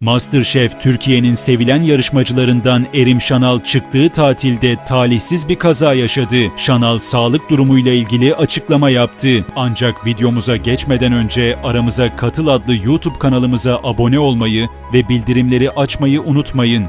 Masterchef Türkiye'nin sevilen yarışmacılarından Erim Şanal çıktığı tatilde talihsiz bir kaza yaşadı. Şanal sağlık durumuyla ilgili açıklama yaptı. Ancak videomuza geçmeden önce aramıza Katıl adlı YouTube kanalımıza abone olmayı ve bildirimleri açmayı unutmayın.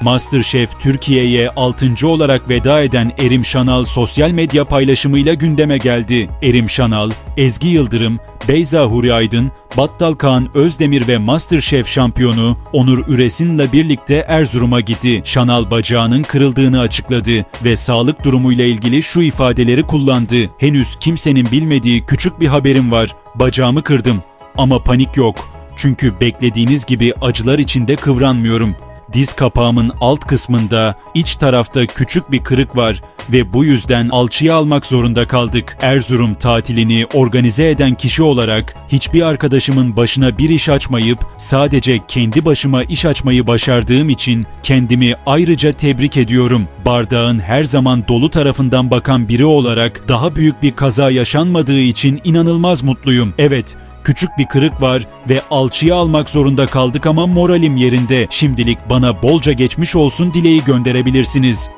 Masterchef Türkiye'ye 6. olarak veda eden Erim Şanal sosyal medya paylaşımıyla gündeme geldi. Erim Şanal, Ezgi Yıldırım, Beyza Huri Aydın, Battal Kaan Özdemir ve Masterchef şampiyonu Onur Üresin'le birlikte Erzurum'a gitti. Şanal bacağının kırıldığını açıkladı ve sağlık durumuyla ilgili şu ifadeleri kullandı. Henüz kimsenin bilmediği küçük bir haberim var. Bacağımı kırdım ama panik yok. Çünkü beklediğiniz gibi acılar içinde kıvranmıyorum. Diz kapağımın alt kısmında iç tarafta küçük bir kırık var ve bu yüzden alçıya almak zorunda kaldık. Erzurum tatilini organize eden kişi olarak hiçbir arkadaşımın başına bir iş açmayıp sadece kendi başıma iş açmayı başardığım için kendimi ayrıca tebrik ediyorum. Bardağın her zaman dolu tarafından bakan biri olarak daha büyük bir kaza yaşanmadığı için inanılmaz mutluyum. Evet, Küçük bir kırık var ve alçıya almak zorunda kaldık ama moralim yerinde. Şimdilik bana bolca geçmiş olsun dileği gönderebilirsiniz.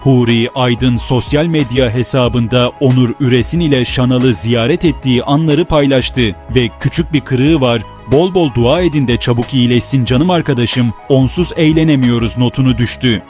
Huri Aydın sosyal medya hesabında Onur Üresin ile Şanal'ı ziyaret ettiği anları paylaştı ve küçük bir kırığı var, bol bol dua edin de çabuk iyileşsin canım arkadaşım, onsuz eğlenemiyoruz notunu düştü.